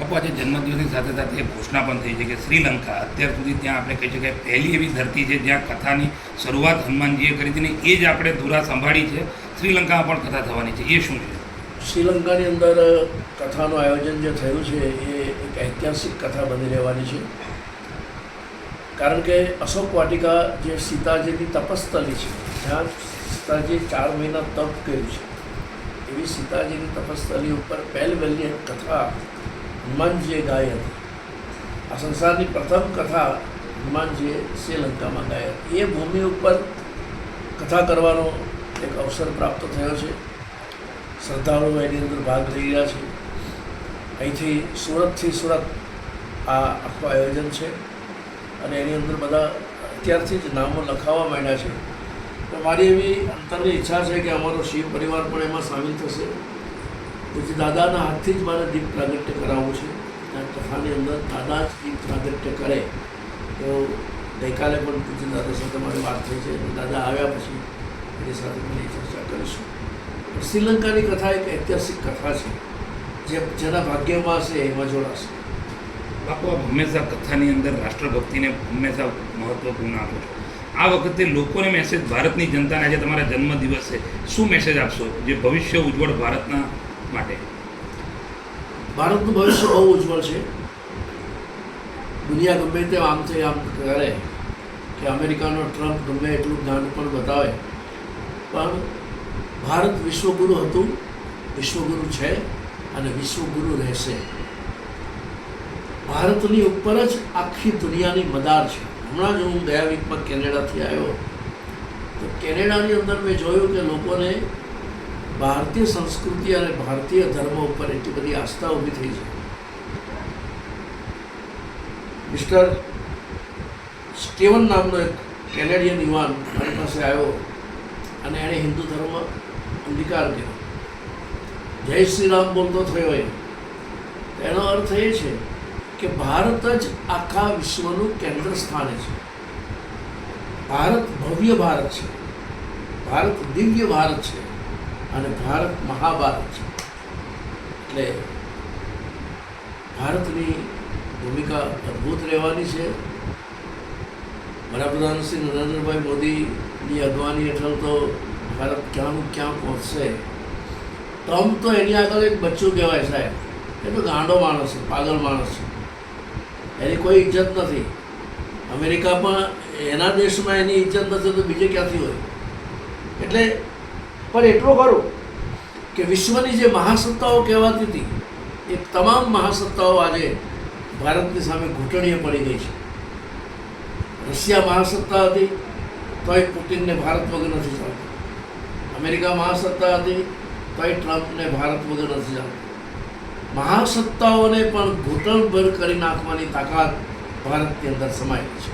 બાપુ, આજે જન્મદિવસની સાથે સાથે ઘોષણા પણ થઈ છે કે શ્રીલંકા અત્યાર સુધી ત્યાં આપણે કહી શકાય પહેલી એવી ધરતી છે જ્યાં કથાની શરૂઆત હનુમાનજીએ કરી હતી ને એ જ આપણે ધુરા સંભાળી છે. શ્રીલંકામાં પણ કથા થવાની છે. એ શું છે? શ્રીલંકાની અંદર કથાનું આયોજન જે થયું છે, એ એક ઐતિહાસિક કથા બની રહેવાની છે. કારણ કે અશોક વાટિકા જે સીતાજીની તપસ્થલી છે, જ્યાં સીતાજીએ ચાર મહિના તપ કર્યું છે, એવી સીતાજીની તપસ્થલી ઉપર પહેલ વહેલી કથા હનુમાનજીએ ગાઈ હતી. આ સંસારની પ્રથમ કથા હનુમાનજીએ શ્રીલંકામાં ગાઈ હતી. એ ભૂમિ ઉપર કથા કરવાનો એક અવસર પ્રાપ્ત થયો છે. શ્રદ્ધાળુઓ એની અંદર ભાગ લઈ રહ્યા છે. અહીંથી સુરતથી સુરત આ આખું આયોજન છે. અને એની અંદર બધા અત્યારથી જ નામો લખાવવા માંડ્યા છે. તો મારી એવી અંતરની ઈચ્છા છે કે અમારો શિવ પરિવાર પણ એમાં સામેલ થશે. તેથી દાદાના હાથથી જ મારે દીપ પ્રાગટ્ય કરાવવું છે. આ કથાની અંદર દાદા જ દીપ પ્રાગટ્ય કરે. તો ગઈકાલે પણ પૂજ્ય દાદા સાથે મારી વાત થઈ છે. દાદા આવ્યા પછી એની સાથે પણ ચર્ચા કરીશું. શ્રીલંકાની કથા એક ઐતિહાસિક કથા છે. જે જેના ભાગ્યમાં હશે, એમાં જોડાશે. બાપુ આપ હંમેશા કથાની અંદર રાષ્ટ્રભક્તિને હંમેશા મહત્વપૂર્ણ આપો છો. આ વખતે લોકોને મેસેજ ભારતની જનતાને આજે તમારા જન્મદિવસે શું મેસેજ આપશો? જે ભવિષ્ય ઉજ્જવળ ભારતના માટે. ભારતનું ભવિષ્ય બહુ ઉજ્જવળ છે. દુનિયા ગમે તે આમ થઈ આમ કરે કે અમેરિકાનો ટ્રમ્પ ગમે એટલું જ્ઞાન પણ બતાવે. પણ ભારત વિશ્વગુરુ હતું, વિશ્વગુરુ છે અને વિશ્વગુરુ રહેશે. ભારતની ઉપર જ આખી દુનિયાની મદાર છે. હમણાં જ હું ગયા વીકમાં કેનેડાથી આવ્યો. તો કેનેડાની અંદર મેં જોયું કે લોકોને ભારતીય સંસ્કૃતિ અને ભારતીય ધર્મ ઉપર એટલી બધી આસ્થા ઊભી થઈ છે. મિસ્ટર સ્ટીવન નામનો એક કેનેડિયન યુવાન મારી પાસે આવ્યો અને એણે હિન્દુ ધર્મ અંગીકાર કર્યો. જય શ્રી રામ બોલતો થયો એ. એનો અર્થ એ છે કે ભારત જ આખા વિશ્વનું કેન્દ્ર સ્થાને છે. ભારત ભવ્ય ભારત છે. ભારત દિવ્ય ભારત છે. અને ભારત મહાભારત છે. એટલે ભારતની ભૂમિકા અદ્ભુત રહેવાની છે. વડાપ્રધાન શ્રી નરેન્દ્રભાઈ મોદીની અગવાની હેઠળ તો ભારત ક્યાંનું ક્યાં પહોંચશે? ટ્રમ્પ તો એની આગળ એક બચ્ચું કહેવાય સાહેબ. એ તો ગાંડો માણસ છે, પાગલ માણસ છે. એની કોઈ ઇજ્જત નથી. અમેરિકામાં એના દેશમાં એની ઇજ્જત નથી તો બીજે ક્યાંથી હોય? એટલે પણ એટલું ખરું કે વિશ્વની જે મહાસત્તાઓ કહેવાતી હતી, એ તમામ મહાસત્તાઓ આજે ભારતની સામે ઘૂંટણીએ પડી ગઈ છે. રશિયા મહાસત્તા હતી, તોય પુતિનને ભારત વગર નથી ચાલતું અમેરિકા મહાસત્તા હતી, તોય ટ્રમ્પને ભારત વગર નથી ચાલતું મહાસત્તાઓને પણ ઘૂંટણભર કરી નાખવાની તાકાત ભારતની અંદર સમાયેલી છે.